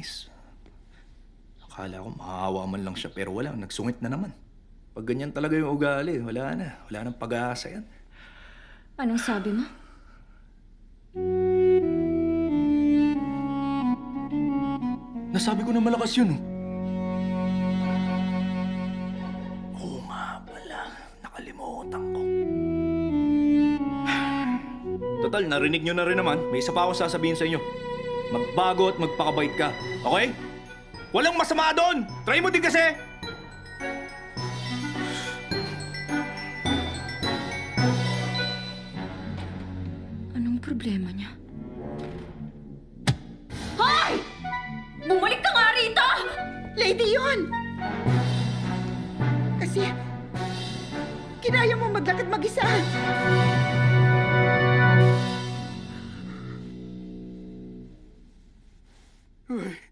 Nakakainis. Akala ko maawa man lang siya pero wala, nagsungit na naman. Pag ganyan talaga yung ugali, wala na. Wala nang pag-asa yan. Anong sabi mo? Nasabi ko na malakas yun. Oo nga pala. Nakalimutan ko. Total, narinig nyo na rin naman. May isa pa ako sasabihin sa inyo. Magbago at magpakabait ka. Okay? Walang masama doon! Try mo din kasi! Anong problema niya? Hoy! Bumalik ka nga rito! Lady yun! Kasi, kinaya mo maglakad mag-isa. Ugh.